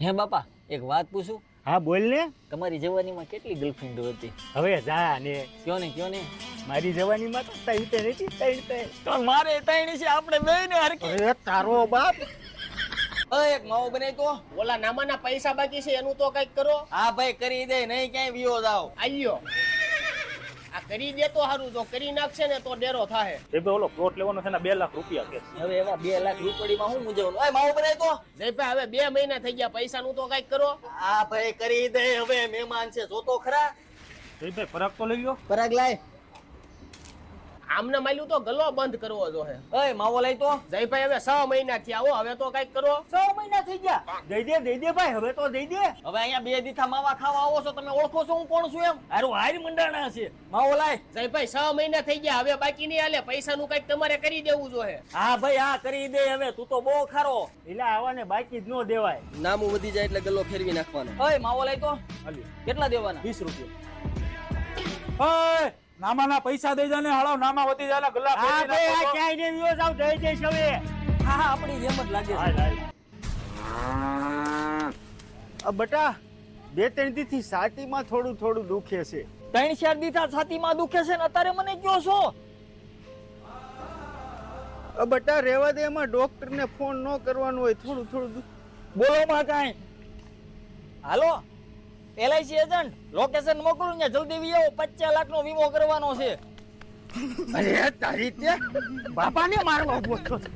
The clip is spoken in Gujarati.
હે બાપા એક વાત પૂછું? હા બોલ ને. તમારી જવાનીમાં કેટલી ગર્લફ્રેન્ડ હતી? હવે જા ને. કયો ને કયો ને? મારી જવાનીમાં તો તઈ તે નથી તઈ તે તો મારે તઈ છે આપણે બે ને હરકી અરે તારો બાપ. એક માવો બનાવી તો. ઓલા નામાના પૈસા બાકી છે એનું તો કંઈક કરો. હા ભાઈ કરી દે નહીં ક્યાંય વિયો જાવ આલ્યો આ કરી દે તો સારું જો કરી નાખશે ને તો ડેરો થાય એ ભાઈ ઓલો પ્લોટ લેવાનો છે ને બે લાખ રૂપિયા કે હવે એવા બે લાખ રૂપિયામાં હું મુજવનું ઓય માવો બનાવી તો? જયભાઈ હવે બે મહિના થઈ ગયા પૈસા નું તો કંઈક કરો. આ ભાઈ કરી દે હવે મહેમાન છે જોતો ખરા? એ ભાઈ ફરક તો લઈ ગયો પરાગ લાય. આમને માલ્યું તો ગલો બંધ કરવો જો હે ઓય માવો લઈ તો. જયભાઈ હવે 6 મહિના થયા હો હવે તો કંઈક કરો. છ મહિના થઈ ગયા. દઈ દે દઈ દે ભાઈ હવે તો દઈ દે. હવે અહીંયા બે દીથા માવા ખાવા આવો છો તમે ઓળખો છો હું કોણ છું એમ? હારું હારી મંડાણા છે. માવો લાય. જયભાઈ 6 મહિના થઈ ગયા હવે બાકી નહીં હાલે. પૈસાનું કંઈક તમારે કરી દેવું જો હે હા ભાઈ હા કરી દે હવે તું તો બહુ ખારો. એટલે આવાને બાકી જ ન દેવાય. નામું વધી જાય એટલે ગલ્લો ફેરવી નાખવાનો. ઓય માવો લઈ તો. કેટલા દેવાના? 20 રૂપિયા. ઓય નામાના પૈસા દઈ જાય ને હળો નામા વધી જાય ગલ્લા હા ભાઈ આ ક્યાંય ને વિયો જાવ દઈ દઈશ હવે હા હા આપણી જેમ જ લાગે છે. હાલ, હાલ. બટા બે ત્રણ દીથી છાતીમાં થોડું થોડું દુખે છે. ત્રણ ચાર દીથા છાતીમાં દુખે છે ને અત્યારે મને કયો છો? અ બટા રેવા દે એમાં ડોક્ટર ને ફોન ન કરવાનું હોય થોડું થોડું બોલો માં કાઈ. હાલો? એલઆઈસી એજન્ટ લોકેશન મોકલું ને જલ્દી વી આવો, પચાસ લાખ નો વીમો કરવાનો છે અરે તારી ત્યાં બાપાને મારવા ઊભો છે.